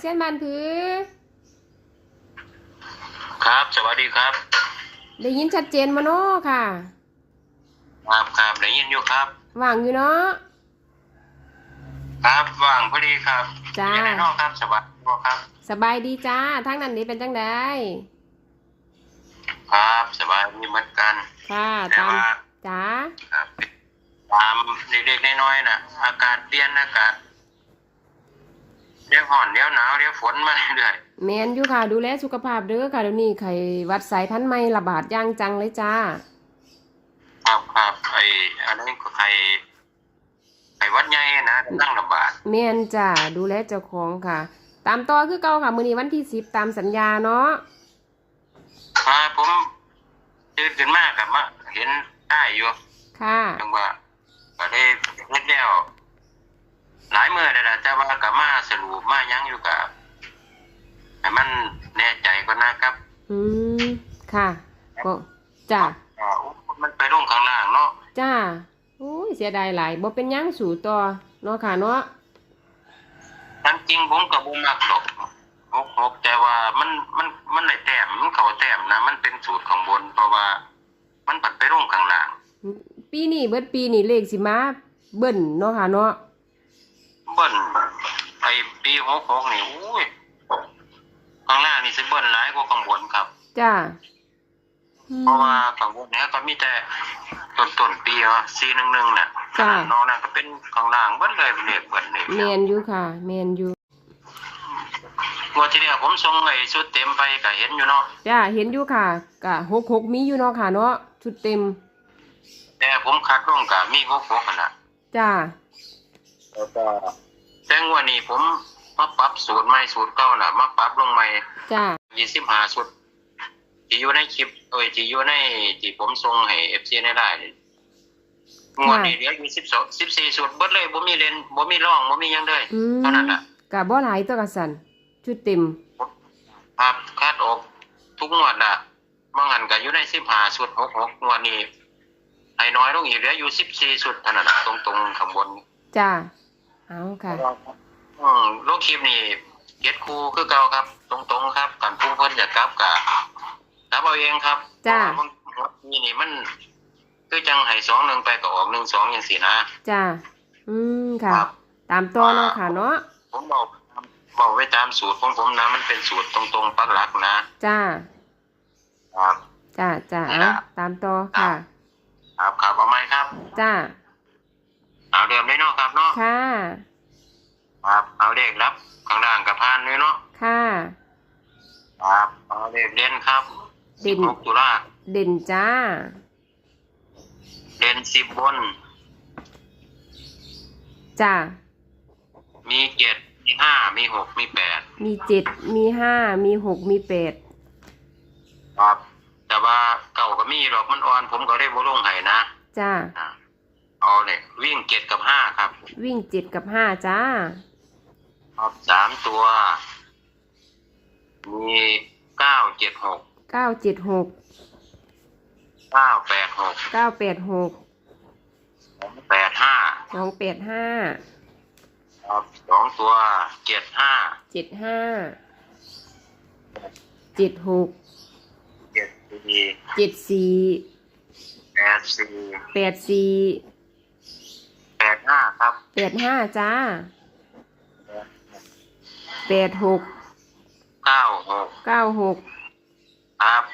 เส้นบานผือ ครับ สวัสดีครับ ได้ยินชัดเจนมาเนาะค่ะ ครับครับได้ยินอยู่ครับ ว่างอยู่เนาะ ครับว่างพอดีครับจ้า อยู่ในนอกครับสวัสดีครับ สบายดีจ้าทั้งนั้นนี่เป็นจังไดครับสบายดีเหมือนกันค่ะแต่ตามว่าจ้า ครับตามเด็กๆน้อยๆน่ะอากาศเปลี่ยนอากาศ เดี๋ยวห่อนเดี๋ยวหนาวเดี๋ยวฝนมาเรื่อยแมนอยู่ค่ะ ดูแลสุขภาพเด้อค่ะเดี๋ยวนี้ไข้หวัดสายพันธุ์ใหม่ระบาดอย่างจังเลยจ้า ๆครับครับไอ้อันนี้ก็ไข่ไข่หวัดใหญ่นะตั้งระบาดแมนจ้าดูแลเจ้าของค่ะ ตามต่อคือเก่าค่ะมื้อนี้วันที่สิบตามสัญญาเนาะครับผมตื่นขึ้นมากกับมาเห็นได้อยู่ค่ะ จังว่าก็ได้เฮ็ดแล้ว หลายมื้อแล้วล่ะแต่ว่าก็มาสรุปมายังอยู่กับให้มันแน่ใจก่อนนะครับ อืมค่ะก็จ้าอ่ามันไปลงข้างล่างเนาะจ้าโอ้ยเสียดายหลายบ่เป็นหยังสู่ต่อเนาะค่ะเนาะทั้งจริงผมก็บ่มักดอกหกหกแต่ว่ามันมันมันได้แต้มมันเข้าแต้มนะมันเป็นสูตรข้างบน เพราะว่า มันปัดไปลงข้างล่าง ปีนี้เบิดปีนี้เลขสิมาเบิ่นเนาะค่ะเนาะเบิ้ ลไอ้ปีหกหกนี่อุ้ยข้างล่างนี่สิเบิ้ลหลายกว่าข้างบนครับ จ้าอืมเพราะว่าข้างบนเนี้ยก็มีแต่ต้นต้นๆปีอะสี่หนึ่งหนึ่งน่ะจ้าน้องนั่นก็เป็นข้างล่างเบิ้ลเลยเป็นเลขเบิ้ลเลยแมนอยู่ค่ะแมนอยู่งวดที่แล้วผมส่งไอ้ชุดเต็มไปก็เห็นอยู่เนาะจ้าเห็นอยู่ค่ะกะหกหกมีอยู่เนาะค่ะเนาะชุดเต็ม แต่ผมคัดลงกับมีหกหกขนาดจ้า แล้วก็ แต่งวดนี้ผมมาปรับสูตรใหม่สูตรเก่าน่ะ มาปรับลงใหม่จ้ายี่สิบห้าชุดที่อยู่ในคลิปเอ้ยที่อยู่ในที่ผมส่งให้เอฟซีได้ได้นี่งวดนี้เหลืออยู่สิบสองสิบสี่ชุดเบิดเลยบ่มีเลนบ่มีร่องบ่มีหยังเลยอืมเท่านั้นแหละกะบ่หลายตัวกะสันชุดเต็ม ครับคาดออกทุกงวดอะบางอันก็อยู่ในสิบห้าชุดหกหกงวดนี้ให้น้อยลงอีกเหลืออยู่สิบสี่ชุดเท่านั้นน่ะตรงตรงๆข้างบนจ้า เอาค่ะอืมลงคลิปนี่เก็ดครูคือเก่าครับ ตรงตรงๆครับกันพุ่งเพิ่นจะกลับกะกลับเอาเองครับจ้าเพระว่บางทีนี่มัน คือจังให้สองหนึ่งไปก็ออกหนึ่งสองอย่างสี่นะจ้าอืมค่ะครับตามต่อเนาะค่ะเนาะผมบอกบอกไว้ตามสูตรของผมนะ มันเป็นสูตรตรงๆปักหลักนะจ้าครับจ้าจ้านี่เอาล่ะตามต่อค่ะ ครับครับเอาไหมครับ จ้า เอาเดิมได้เนาะครับเนาะค่ะ ครับเอาเลขรับข้างล่างกับพานด้วยเนาะค่ะ ครับเอาเลขเด่นครับเด่นหกตุลาเด่นจ้า เด่นสิบบน จ้า มีเจ็ดมีห้ามีหกมีแปดมีเจ็ดมีห้ามีหกมีแปดครับ แต่ว่าเก่าก็มีหรอกมันอ่อน ผมก็ได้บ่ลงให้นะจ้า อ่า เอาเลยวิ่งเจ็ดกับห้าครับ วิ่งเจ็ดกับห้าจ้าครับสามตัว มีเก้าเจ็ดหกเก้าเจ็ดหกเก้าแปดหกเก้าแปดหกแปดห้าสองแปดห้าครับสองตัวเจ็ดห้าเจ็ดห้าเจ็ดหกเจ็ดสี่เจ็ดสี่แปดสี่แปดสี่แป ดห้าครับแปดห้าจ้าแปดหกเก้าหกเก้าหกครับ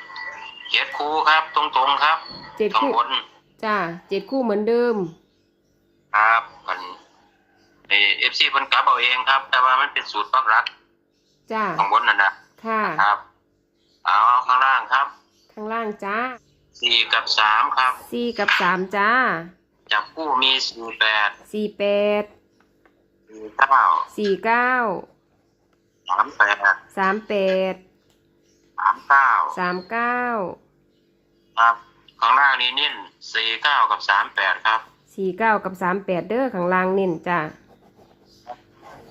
เจ็ดคู่ครับ ตรงๆครับเจ็ดข้างคู่บนจ้าเจ็ดคู่เหมือนเดิม ครับมันเอฟซีเพิ่นกลับเอาเองครับ แต่ว่ามันเป็นสูตรปักรักจ้าข้างบนนั่นนะค่ะครับเอาข้างล่างครับ ข้างล่างจ้าสี่กับสามครับสี่กับสามจ้า จับคู่มีสี่แปดสี่แปดสี่เก้าสี่เก้าสามแปดสามแปดสามเก้าสามเก้าครับข้างล่างนี้นิ่นสี่เก้ากับสามแปดครับสี่เก้ากับสามแปดเด้อข้างล่างเน้นจ้า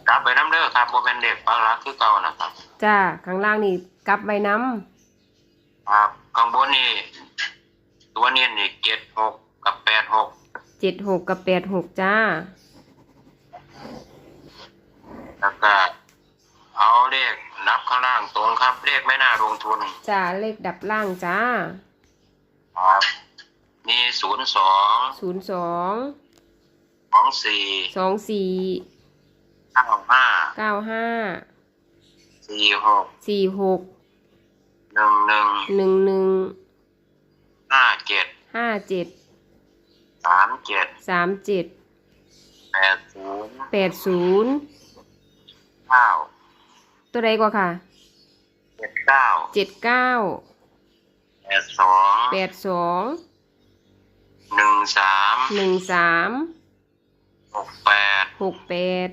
กลับไปน้ำเด้อครับโมเป็นเด็กปักรักคือเก่านะครับจ้าข้างล่างนี่กลับใบน้ครับข้างบนนี่ตัวเนียนนี่เจ็ดหกกับแปดหกำเจ็ดหกกับแปดหกจ้า แล้วก็เอานับข้างล่างตรงครับ เลขไม่น่าลงทุนจ้าเลขดับล่างจ้าครับมีศูนย์สองศูนย์สองสองสี่สองสี่เก้าห้าเก้าห้าสี่หกสี่หกหนึ่งหนึ่งหนึ่งหนึ่งห้าเจ็ดห้าเจ็ด สามเจ็ดสามเจ็ดแปดศูนย์แปดศูนย์เก้าตัวใดก็ค่ะเจ็ดเก้าเจ็ดเก้าแปดสองแปดสองหนึ่งสามหนึ่งสามหกแปดหกแปด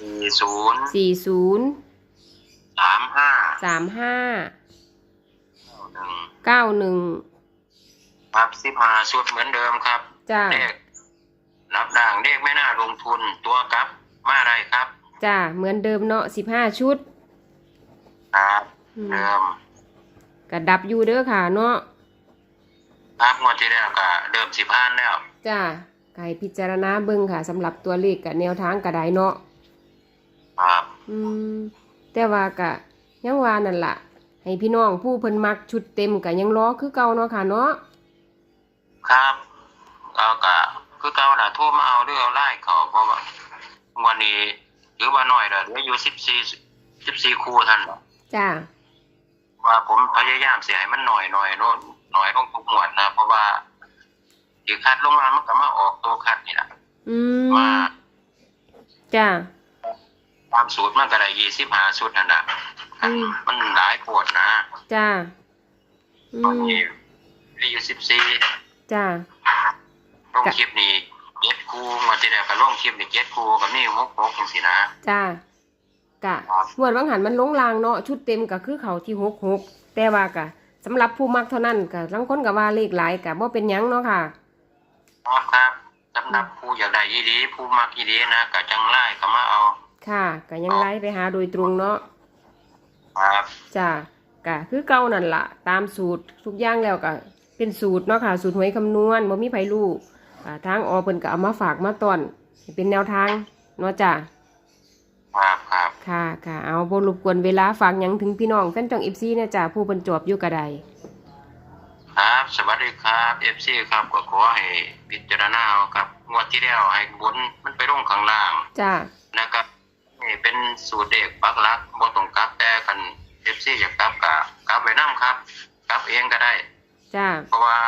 สี่ศูนย์สี่ศูนย์สามห้าสามห้าหนึ่งเก้าหนึ่ง ครับสิบห้าชุดเหมือนเดิมครับจ้าเลขรับด่างเลขไม่น่าลงทุนตัวครับมาได้ครับจ้าเหมือนเดิมเนาะสิบห้าชุดครับอืมเดิมกระดับอยู่เด้อค่ะเนาะครับงวดที่แล้วก็เดิมสิบห้านแล้วจ้าไก่พิจารณาเบิ่งค่ะสำหรับตัวเลขกับแนวทางกระไดเนาะครับอืมแต่ว่ากะยังว่านั่นล่ะ ให้พี่น้องผู้เพิ่นมักชุดเต็มกะยังรอคือเก่าเนาะค่ะเนาะ ครับเอากะคือเก่าล่ะโทรมาเอาเรื่องเอาไล่เขาเพราะว่างวันนี้ถือว่าน้อยแล้วเหลืออยู่สิบสี่สิบสี่คู่ท่านน่ะจ้าว่าผมพยายามเสียให้มันหน่อยหน่อยโน่นหน่อยลงทุกหมวดนะเพราะว่าอีกคัดลงมามันก็มาออกตัวคัดนี่แหละอืมมาจ้าตามสูตรมันก็ได้ยี่สิบห้าชุดนั่นแหละอืมมันหลายปวดนะ จ้าอืตอนมนี้อายุสิบสี่ จ้าลงคลิปนี้เจ็ดคู่มาที่แรกก็ลงคลิปนี้เจ็ดคู่กับนี่หกหกจังสินะจ้ากะงวดวังหันมันลงลางเนาะชุดเต็มก็คือเขาที่หกหกแต่ว่ากะสำหรับผู้มักเท่านั้นกะลังคนก็ว่าเลขหลายกะบ่เป็นหยังเนาะค่ะครับครับสำหรับผู้อยากได้ยีดีผู้มักยีดีนะก็จังไล่ก็มาเอา ค่ะก็ยังไล่ไปหาโดยตรงเนาะครับจ้ากะคือเก่านั่นละตามสูตรทุกอย่างแล้วก็ เป็นสูตรเนาะค่ะ สูตรหวยคำนวณบ่มีไผรู้อ่าทางอเพิ่นก็เอามาฝากมาต้อนให้เป็นแนวทางเนาะจ้าครับครับค่ะค่ะเอาบ่รบกวนเวลาฝากหยังถึงพี่น้องแฟนจ่อง FC เนี่ยจ้าผู้เพิ่นจอบอยู่กระไดครับ สวัสดีครับเอฟซีครับก็ขอให้พิจารณาเอาครับงวดที่แล้วให้บนมันไปลงข้างล่างจ้านะครับนี่เป็นสูตรเด็กปักหลักบ่ต้องกลับแต่กันเอฟซีอยากกลับก็กลับไว้นํครับกลับเองก็ได้ จ้าเพราะว่า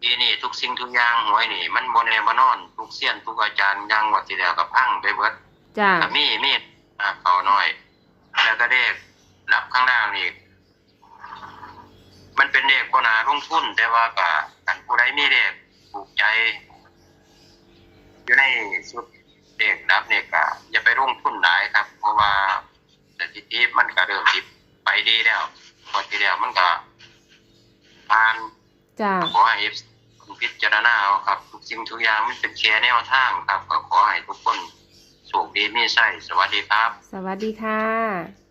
ปีนี้ทุกสิ่งทุกอย่างหวยนี่ มันบ่แน่บ่นอน ทุกเสี้ยนทุกอาจารย์อยังงวดที่แล้วก็พังไปเบิดจ้าก็มีมีดอ่าเขาหน่อย แล้วก็เด็กหลับข้างล่างนี่มันเป็นเด็กบ่นาลงทุน แต่ว่าก็กันผู้ใดมีเด็กถูกใจ อยู่ในสุดเด็กนับเนี่ยก็อย่าไปลงทุนหลายครับ เพราะว่าสถิติมันก็เริ่มสิไปดีแล้วพอที่แล้วมันก็ผ่าน จ้าขอให้พิจารณาเอาครับ ทุกสิ่งทุกอย่างมันเป็นแชร์แนวทางครับ ก็ขอให้ทุกคนโชคดีมีไส้สวัสดีครับ สวัสดีค่ะ